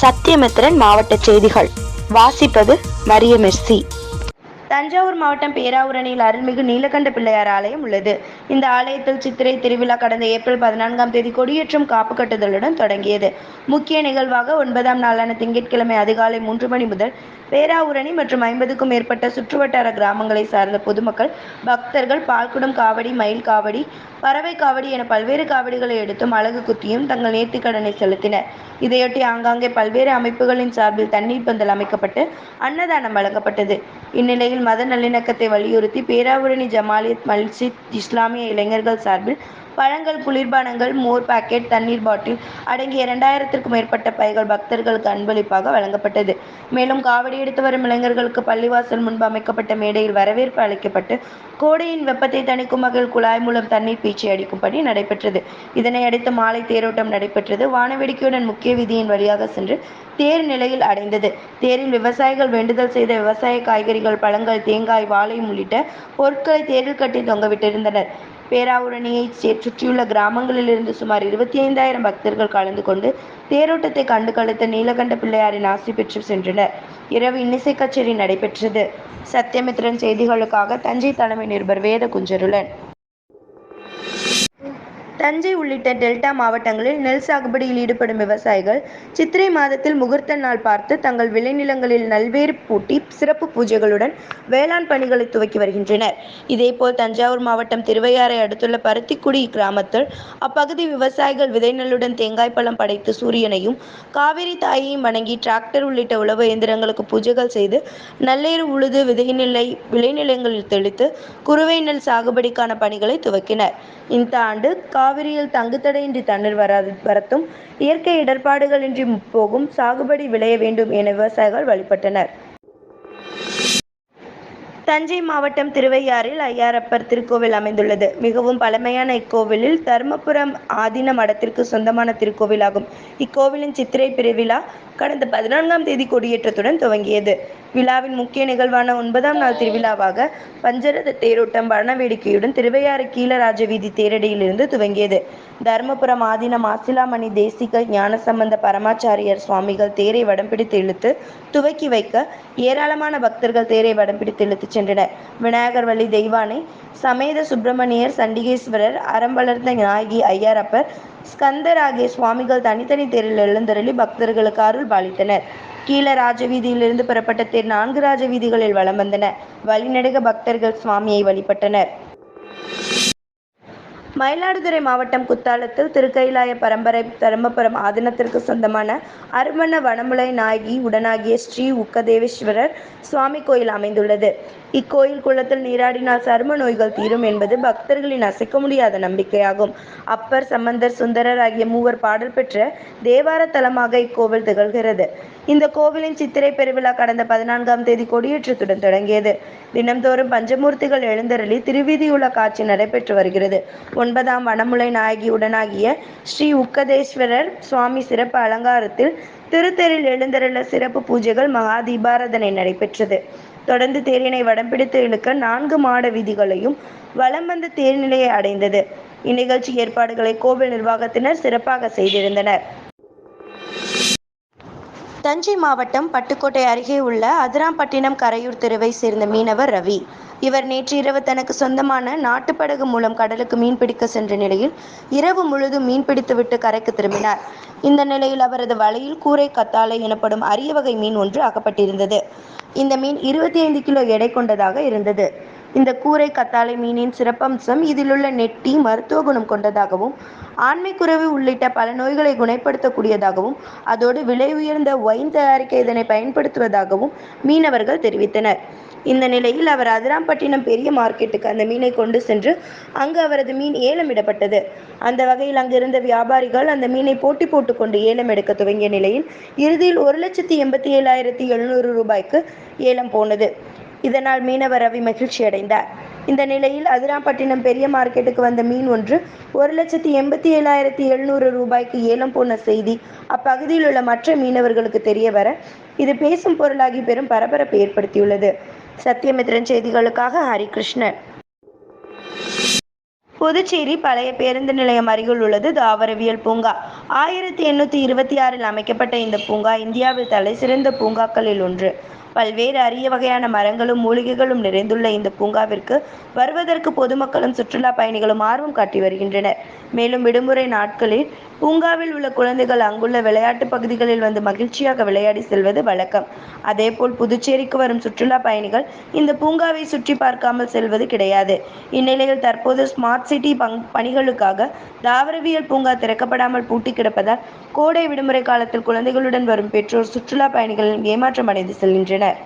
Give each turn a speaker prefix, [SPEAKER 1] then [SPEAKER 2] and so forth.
[SPEAKER 1] சத்தியமித்திரன் மாவட்ட செய்திகள். வாசிப்பது மரியமெர்சி. தஞ்சாவூர் மாவட்டம் பேராவூரணியில் அருள்மிகு நீலகண்ட பிள்ளையார் ஆலயம் உள்ளது. இந்த ஆலயத்தில் சித்திரை திருவிழா கடந்த ஏப்ரல் பதினான்காம் தேதி கொடியேற்றம் காப்பு கட்டுதலுடன் தொடங்கியது. முக்கிய நிகழ்வாக ஒன்பதாம் நாளான திங்கட்கிழமை அதிகாலை மூன்று மணி முதல் பேராவூரணி மற்றும் ஐம்பதுக்கும் மேற்பட்ட சுற்றுவட்டார கிராமங்களை சார்ந்த பொதுமக்கள் பக்தர்கள் பால்குடம் காவடி மயில் காவடி பறவை காவடி என பல்வேறு காவடிகளை எடுத்தும் அழகு குத்தியும் தங்கள் நேர்த்திக்கடனை செலுத்தினர். இதையொட்டி ஆங்காங்கே பல்வேறு அமைப்புகளின் சார்பில் தண்ணீர் பந்தல் அமைக்கப்பட்டு அன்னதானம் வழங்கப்பட்டது. இந்நிலையில் மத நல்லிணக்கத்தை வலியுறுத்தி பேராவூரணி ஜமாலியத் மல்சித் இஸ்லாமிய இளைஞர்கள் சார்பில் பழங்கள் குளிர்பானங்கள் மோர் பாக்கெட் தண்ணீர் பாட்டில் அடங்கிய இரண்டாயிரத்திற்கும் மேற்பட்ட பைகள் பக்தர்களுக்கு அன்பளிப்பாக வழங்கப்பட்டது. மேலும் காவடி எடுத்து வரும் இளைஞர்களுக்கு பள்ளிவாசல் முன்பு அமைக்கப்பட்ட மேடையில் வரவேற்பு அளிக்கப்பட்டு கோடையின் வெப்பத்தை தணிக்கும் வகையில் குழாய் மூலம் தண்ணீர் பீச்சி அடிக்கும் பணி நடைபெற்றது. இதனையடுத்து மாலை தேரோட்டம் நடைபெற்றது. வானவேடிக்கையுடன் முக்கிய வீதியின் வழியாக சென்று தேர் நிலையில் அடைந்தது. தேரில் விவசாயிகள் வேண்டுதல் செய்த விவசாய காய்கறிகள் பழங்கள் தேங்காய் வாழை உள்ளிட்ட பொருட்களை தேரில் கட்டி தொங்கவிட்டிருந்தனர். பேராவூரணியை சுற்றியுள்ள கிராமங்களிலிருந்து சுமார் இருபத்தி ஐந்தாயிரம் பக்தர்கள் கலந்து கொண்டு தேரோட்டத்தை கண்டு கழுத்த நீலகண்ட பிள்ளையாரின் ஆசி பெற்று சென்றனர். இரவு இன்னிசை கச்சேரி நடைபெற்றது. சத்யமித்ரன் செய்திகளுக்காக தஞ்சை தலைமை நிருபர் வேத குஞ்சருளன் தஞ்சை உள்ளிட்ட டெல்டா மாவட்டங்களில் நெல் சாகுபடியில் ஈடுபடும் விவசாயிகள் சித்திரை மாதத்தில் முகூர்த்த நாள் பார்த்து தங்கள் விளைநிலங்களில் நல்வேறு பூட்டி சிறப்பு பூஜைகளுடன் வேளாண் பணிகளை துவக்கி வருகின்றனர். இதேபோல் தஞ்சாவூர் மாவட்டம் திருவையாறை அடுத்துள்ள பருத்திக்குடி கிராமத்தில் அப்பகுதி விவசாயிகள் விதை நெல்லுடன் தேங்காய் பழம் படைத்து சூரியனையும் காவிரி தாயையும் வணங்கி டிராக்டர் உள்ளிட்ட உழவு இயந்திரங்களுக்கு பூஜைகள் செய்து நல்லேறு உழுது விதைநிலை விளைநிலங்களில் தெளித்து குறுவை நெல் சாகுபடிக்கான பணிகளை துவக்கினர். இந்த ஆண்டு கா காவிரியில் தங்குத்தடையின்றி தண்ணீர் வராது வரத்தும் இயற்கை இடர்பாடுகளின்றி போகும் சாகுபடி விளைய வேண்டும் என விவசாயிகள் வழிபட்டனர். தஞ்சை மாவட்டம் திருவையாறில் ஐயாரப்பர் திருக்கோவில் அமைந்துள்ளது. மிகவும் பழமையான இக்கோவிலில் தர்மபுரம் ஆதீன மடத்திற்கு சொந்தமான திருக்கோவிலாகும். இக்கோவிலின் சித்திரை பிரிவிழா கடந்த பதினான்காம் தேதி கொடியேற்றத்துடன் துவங்கியது. விழாவின் முக்கிய நிகழ்வான ஒன்பதாம் நாள் திருவிழாவாக பஞ்சரத தேரோட்டம் வனவேடிக்கையுடன் திருவையாறு கீழராஜ வீதி தேரடியிலிருந்து துவங்கியது. தர்மபுரம் ஆதீன மாசிலாமணி தேசிக ஞானசம்பந்த பரமாச்சாரியர் சுவாமிகள் தேரை வடம் பிடித்து இழுத்து துவக்கி வைக்க ஏராளமான பக்தர்கள் தேரை வடம் பிடித்து இழுத்து சென்றனர். விநாயகர் வழி தெய்வானை சமேத சுப்பிரமணியர் சண்டிகேஸ்வரர் அறம் வளர்ந்த நாயகி ஐயாரப்பர் ஸ்கந்தர் ஆகிய சுவாமிகள் தனித்தனி தேரில் எழுந்தருளி பக்தர்களுக்கு அருள் பாலித்தனர் கீழ ராஜவீதியிலிருந்து புறப்பட்ட தேர் நான்கு ராஜ வீதிகளில் வலம் வந்தன. வழிநடுக பக்தர்கள் சுவாமியை வழிபட்டனர். மயிலாடுதுறை மாவட்டம் குத்தாலத்தில் திருக்கைலாய பரம்பரை தருமபுரம் ஆதீனத்திற்கு சொந்தமான அருமண வனமுலை நாயகி உடனாகிய ஸ்ரீ உக்கதேவேஸ்வரர் சுவாமி கோயில் அமைந்துள்ளது. இக்கோயில் குளத்தில் நீராடினால் சரும நோய்கள் தீரும் என்பது பக்தர்களின் அசைக்க முடியாத நம்பிக்கையாகும். அப்பர் சம்பந்தர் சுந்தரர் ஆகிய மூவர் பாடல் பெற்ற தேவார தலமாக இக்கோவில் திகழ்கிறது. இந்த கோவிலின் சித்திரை பெருவிழா கடந்த பதினான்காம் தேதி கொடியேற்றத்துடன் தொடங்கியது. தினம்தோறும் பஞ்சமூர்த்திகள் எழுந்தருளி திருவீதியுள்ள காட்சி நடைபெற்று வருகிறது. ஒன்பதாம் வனமுலை நாயகி உடனாகிய ஸ்ரீ உக்கதேஸ்வரர் சுவாமி சிறப்பு அலங்காரத்தில் திருத்தெரில் எழுந்தருள சிறப்பு பூஜைகள் மகா தீபாரதனை நடைபெற்றது. தொடர்ந்து தேரினை வடம் பிடித்து இழுக்க நான்கு மாட வீதிகளையும் வலம் வந்த தேர்நிலையை அடைந்தது. இந்நிகழ்ச்சி ஏற்பாடுகளை கோவில் நிர்வாகத்தினர் சிறப்பாக செய்திருந்தனர். தஞ்சை மாவட்டம் பட்டுக்கோட்டை அருகே உள்ள அதிராம்பட்டினம் கரையூர் தெருவை சேர்ந்த மீனவர் ரவி. இவர் நேற்று இரவு தனக்கு சொந்தமான நாட்டுப்படகு மூலம் கடலுக்கு மீன்பிடிக்க சென்ற நிலையில் இரவு முழுதும் மீன்பிடித்துவிட்டு கரைக்கு திரும்பினார். இந்த நிலையில் அவரது வலையில் கூரை கத்தாழை எனப்படும் அரிய வகை மீன் ஒன்று அகப்பட்டிருந்தது. இந்த மீன் இருபத்தி ஐந்து கிலோ எடை கொண்டதாக இருந்தது. இந்த கூரை கத்தாழை மீனின் சிறப்பம்சம் இதிலுள்ள நெட்டி மருத்துவ குணம் கொண்டதாகவும் ஆண்மைக்குறைவு உள்ளிட்ட பல நோய்களை குணப்படுத்தக்கூடியதாகவும் அதோடு விலை உயர்ந்த ஒயின் தயாரிக்க இதனை பயன்படுத்துவதாகவும் மீனவர்கள் தெரிவித்தனர். இந்த நிலையில் அவர் அதிராம்பட்டினம் பெரிய மார்க்கெட்டுக்கு அந்த மீனை கொண்டு சென்று அங்கு அவரது மீன் ஏலமிடப்பட்டது. அந்த வகையில் அங்கிருந்த வியாபாரிகள் அந்த மீனை போட்டி போட்டுக்கொண்டு ஏலம் எடுக்க துவங்கிய நிலையில் இறுதியில் ஒரு லட்சத்தி எண்பத்தி ஏழாயிரத்தி எழுநூறு ரூபாய்க்கு ஏலம் போனது. இதனால் மீனவர் ரவி மகிழ்ச்சி அடைந்தார். இந்த நிலையில் அதிராம்பட்டினம் பெரிய மார்க்கெட்டுக்கு வந்த மீன் ஒன்று ஒரு லட்சத்தி எண்பத்தி ஏழாயிரத்தி எழுநூறு ரூபாய்க்கு ஏலம் போன செய்தி அப்பகுதியில் உள்ள மற்ற மீனவர்களுக்கு தெரிய வர இது பேசும் பொருளாகி பெரும் பரபரப்பை ஏற்படுத்தியுள்ளது. சத்தியமித்ரன் செய்திகளுக்காக ஹரிகிருஷ்ணன் புதுச்சேரி பழைய பேருந்து நிலையம் அருகில் உள்ளது தாவரவியல் பூங்கா. ஆயிரத்தி எண்ணூத்தி இருபத்தி ஆறில் அமைக்கப்பட்ட இந்த பூங்கா இந்தியாவில் தலைசிறந்த பூங்காக்களில் ஒன்று. பல்வேறு அரிய வகையான மரங்களும், மூலிகைகளும் நிறைந்துள்ள இந்த பூங்காவிற்கு வருவதற்கு பொதுமக்களும், சுற்றுலா பயணிகளும் ஆர்வம் காட்டி வருகின்றனர். மேலும் விடுமுறை நாட்களில் பூங்காவில் உள்ள குழந்தைகள் அங்குள்ள விளையாட்டு பகுதிகளில் வந்து மகிழ்ச்சியாக விளையாடி செல்வது வழக்கம். அதேபோல் புதுச்சேரிக்கு வரும் சுற்றுலா பயணிகள் இந்த பூங்காவை சுற்றி பார்க்காமல் செல்வது கிடையாது. இந்நிலையில் தற்போது ஸ்மார்ட் சிட்டி பணிகளுக்காக தாவரவியல் பூங்கா திறக்கப்படாமல் பூட்டி கிடப்பதால் கோடை விடுமுறை காலத்தில் குழந்தைகளுடன் வரும் பெற்றோர், சுற்றுலா பயணிகளின் ஏமாற்றம் அடைந்து செல்கின்றனர்.